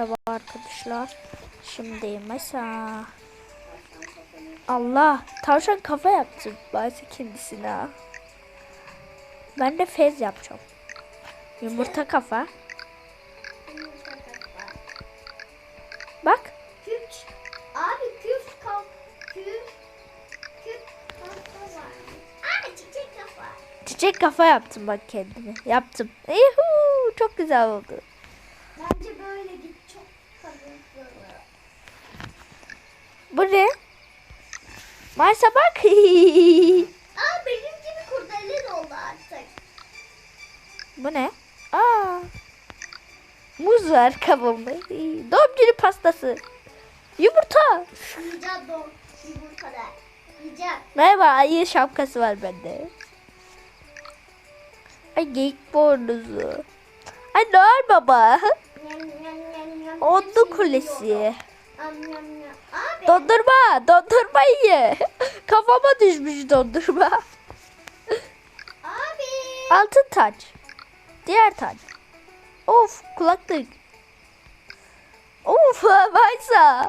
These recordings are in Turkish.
merhaba arkadaşlar. Şimdi mesela Allah tavşan kafa yaptı bazı kendisine. Ben de fez yapacağım. Yumurta kafa. Bak. Abi. Küp kafa var. Abi çiçek kafa. çiçek kafa yaptım bak kendime. Yaptım. Yuhuu, çok güzel oldu. Bence böyle git. Bu ne? Maysa bak. Aa benim gibi kurdele de oldu artık. Bu ne? Aa. Muz var kabımda. Doğum günü pastası. Yumurta. Yiyeceğim doğum yumurtada. Yiyeceğim. Merhaba ayı şapkası var bende. Ay geyik boynuzu. Ay Noel Baba. Hepsini kulesi. Dondurma. Dondurma ye. Kafama düşmüş dondurma. Abi. Altın taç. Diğer taç. Of kulaklık. Of Maysa.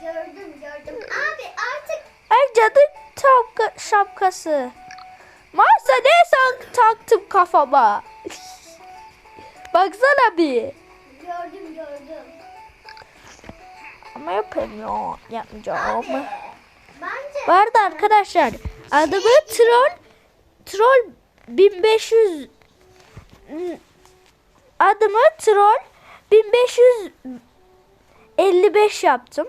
Gördüm gördüm. Abi artık Ay cadı şapka, şapkası. Maysa ne taktım kafama. Baksana bir. Gördüm gördüm. Ama yapamıyorum. Yapmayacağım. Abi. Bence. Bu arada arkadaşlar adımı troll troll 1500 adımı troll 1555 yaptım.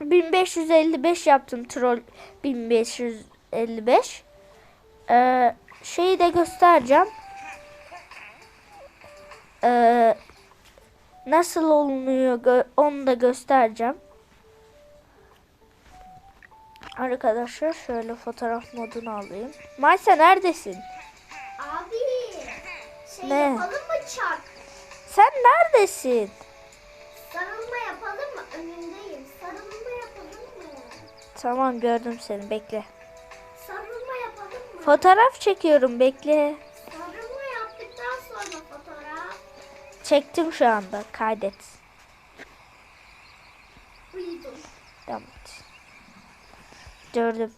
1555 yaptım troll 1555. Ee, şeyi de göstereceğim. Ee, nasıl olunuyor onu da göstereceğim. Arkadaşlar şöyle fotoğraf modunu alayım. Maysa neredesin? Abi. Şey Ne? yapalım mı çak? Sen neredesin? Sarılma yapalım mı? Önündeyim. Sarılma yapalım mı? Tamam gördüm seni bekle. Sarılma yapalım mı? Fotoğraf çekiyorum bekle. Sarılma yaptıktan sonra fotoğraf. Çektim şu anda kaydet. Uyudum. Tamam. Gördüm.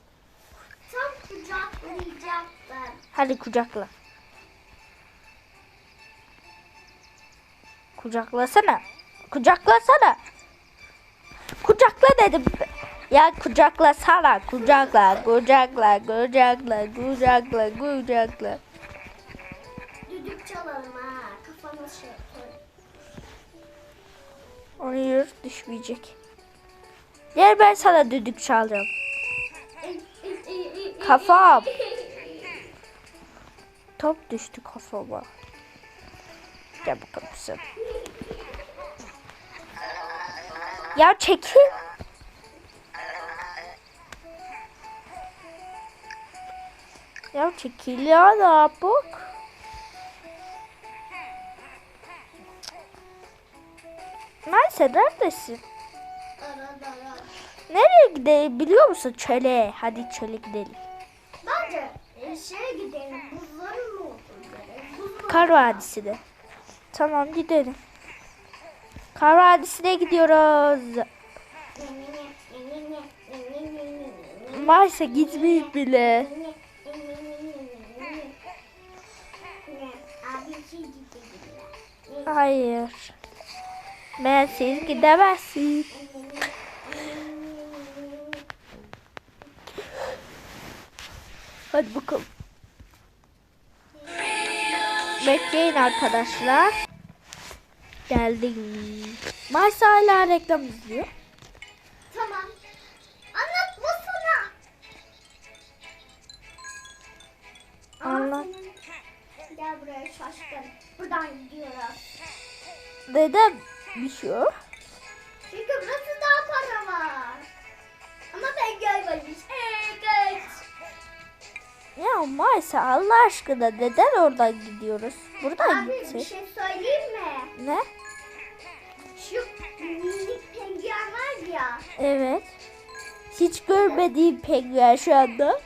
Tam kucaklayacaktım. Hadi kucakla. Kucaklasana. Kucaklasana. Kucakla dedim. Ya kucaklasana. Kucakla. Kucakla. Kucakla. Kucakla. Kucakla. Düdük Yürü düşmeyecek. Gel ben sana düdük çalacağım. Kafam. Top düştü kafama. Gel bakalım sen. Ya çekil. Ya çekil ya ne yapık? Neyse neredesin? Nereye gidelim biliyor musun? Çöle. Hadi çöle gidelim. Bence e, şeye gidelim. Buzların mı olduğu Kar Vadisi'ne. Tamam gidelim. Kar Vadisi'ne gidiyoruz. Maalesef gitmeyiz bile. Şey. Hayır. Ben siz gidemezsin. Hadi bakalım. Bekleyin arkadaşlar. Geldim. Maysa hala reklam izliyor. Tamam. Anlatmasana. Anlat. Gel buraya şaşkın. Buradan gidiyoruz. Neden bir şey? Çünkü burası daha para var. Ama ben görmemiş. Evet. Ya Maysa Allah aşkına neden oradan gidiyoruz? Buradan Abi bir gitsek. şey söyleyeyim mi? Ne? Şu minik penguen var ya. Evet. Hiç görmediğim penguen şu anda.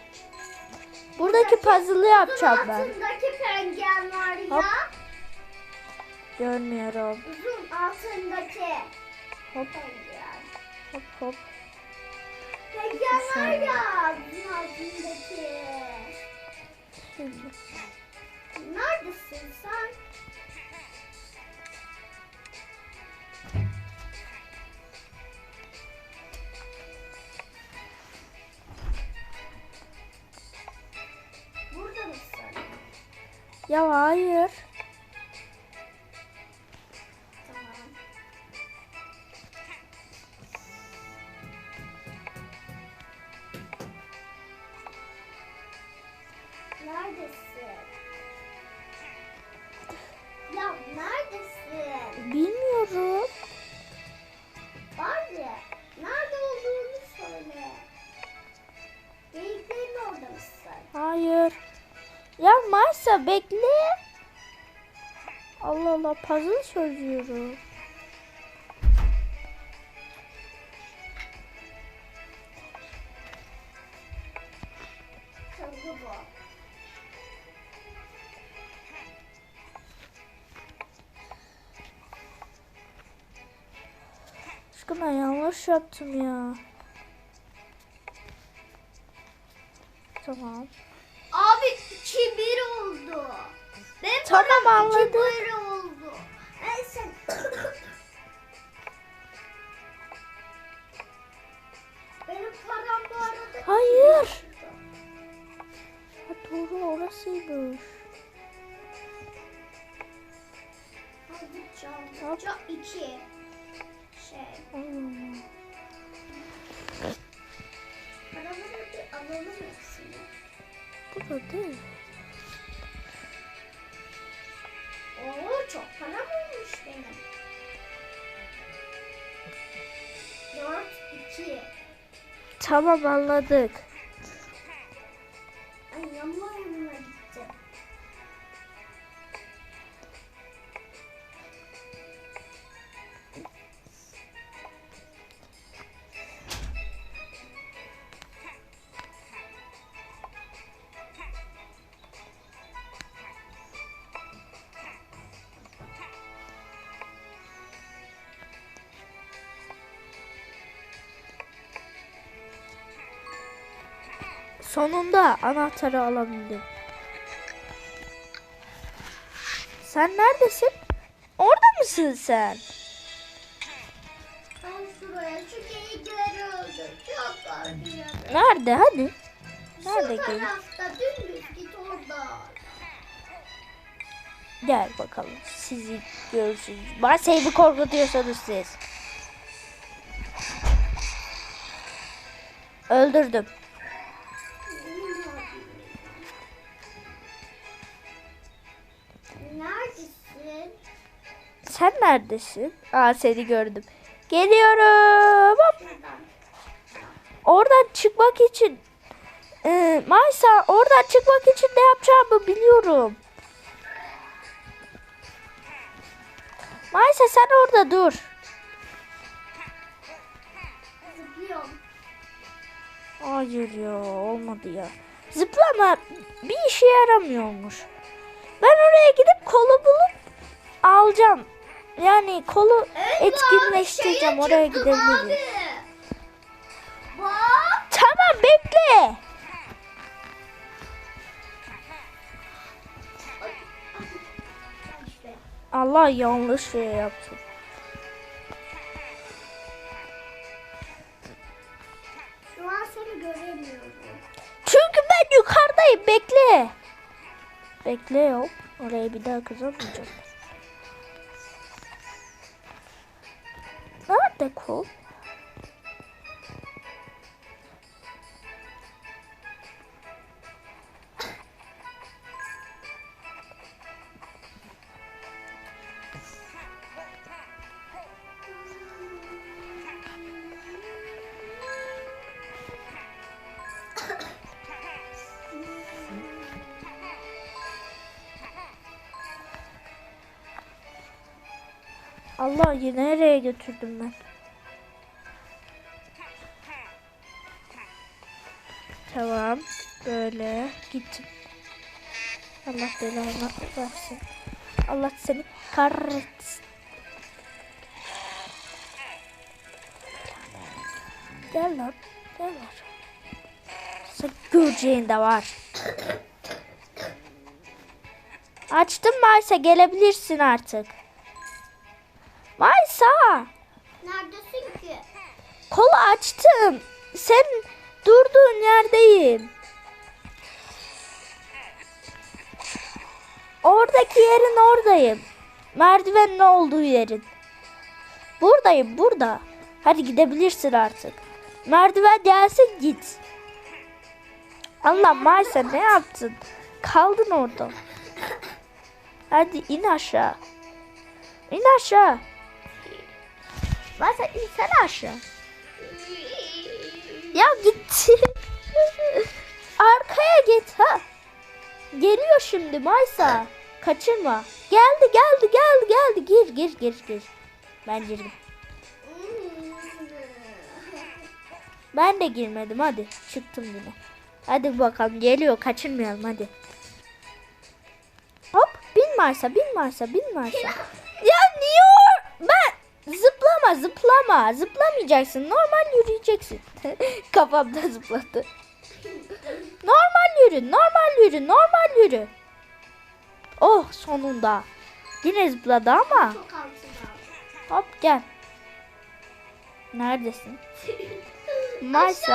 Buradaki puzzle'ı yapacağım ben. altındaki penguen var ya. Hop. Görmüyorum. Uzun altındaki. Hop hop hop. Var ya uzun altındaki. Şimdi. Neredesin sen? Burada mısın? Ya hayır. Bekle. Allah Allah puzzle çözüyorum. Aşkım ben yanlış yaptım ya. Tamam. Tamam, anladım. kibir oldu. Neyse. Benim param bu arada Hayır. Ha, doğru orasıymış. Hadi. Can iki. Şey. Bir alalım. Bu da değil. Çok param olmuş benim. Dört, iki. Tamam anladık. Sonunda anahtarı alabildim. Sen neredesin? Orada mısın sen? Nerede hadi? Nerede Şu tarafta dümdüz git orada. Gel bakalım. Sizi görürsünüz. Bahseyi korkutuyorsanız siz. Öldürdüm. Neredesin? Aa seni gördüm. Geliyorum. Hop. Oradan çıkmak için ee, Maysa oradan çıkmak için ne yapacağımı biliyorum. Maysa sen orada dur. Hayır ya olmadı ya. Zıplama bir işe yaramıyormuş. Ben oraya gidip kolu bulup alacağım. Yani kolu Evet, etkinleştireceğim. şeye Oraya gidebiliriz. Tamam bekle. Allah yanlış şey yaptım. Şu an seni göremiyorum. Çünkü ben yukarıdayım. Bekle. Bekle yok. Oraya bir daha kızamayacağım. Nerede kol? Allah yine nereye götürdüm ben? Tamam. Böyle gittim. Allah belanı versin. Allah seni kahretsin. Gel lan. Gel lan. Sen göreceğin de var. Açtım Maysa gelebilirsin artık. Maysa Neredesin ki? kolu açtım. Sen durduğun yerdeyim. Oradaki yerin oradayım. Merdivenin olduğu yerin. Buradayım burada. Hadi gidebilirsin artık. Merdiven gelsin git. Allah Maysa ne yaptın? Kaldın orada. Hadi in aşağı. İn aşağı. Maysa insene aşağı. Ya gitti. Arkaya git ha. Geliyor şimdi Maysa. Kaçırma. Geldi geldi geldi geldi. Gir gir gir gir. Ben girdim. Ben de girmedim hadi. Çıktım yine. Hadi bakalım geliyor kaçırmayalım hadi. Hop bin Mars'a bin Mars'a bin Mars'a. ya niye ben zıplama zıplama zıplamayacaksın normal yürüyeceksin. Kafamda zıpladı. Normal yürü normal yürü normal yürü. Oh sonunda. Yine zıpladı ama. Hop gel. Neredesin? Düştü.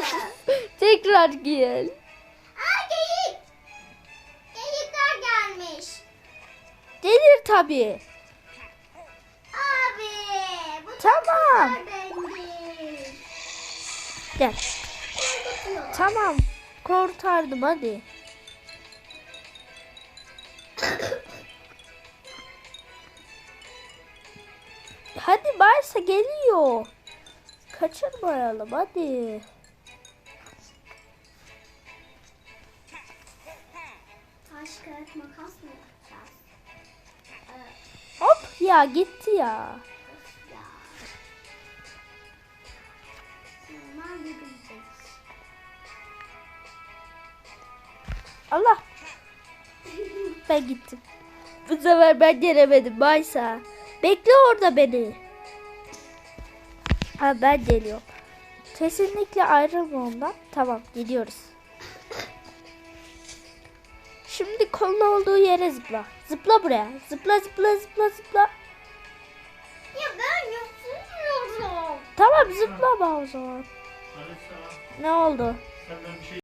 Tekrar gel. Aa geyik. Geyikler gelmiş. Gelir tabii. Tamam. Gel. Tamam. Kurtardım hadi. Hadi Barsa geliyor. Kaçırmayalım hadi. Taş kağıt makas mı yapacağız? Hop ya gitti. Ya. Allah. Ben gittim. Bu sefer ben gelemedim Baysa. Bekle orada beni. Ha ben geliyorum. Kesinlikle ayrılma ondan. Tamam gidiyoruz. Şimdi kolun olduğu yere zıpla. Zıpla buraya. Zıpla zıpla zıpla zıpla. Ya ben yapamıyorum. Tamam zıpla o zaman. Ne oldu? senden bir şey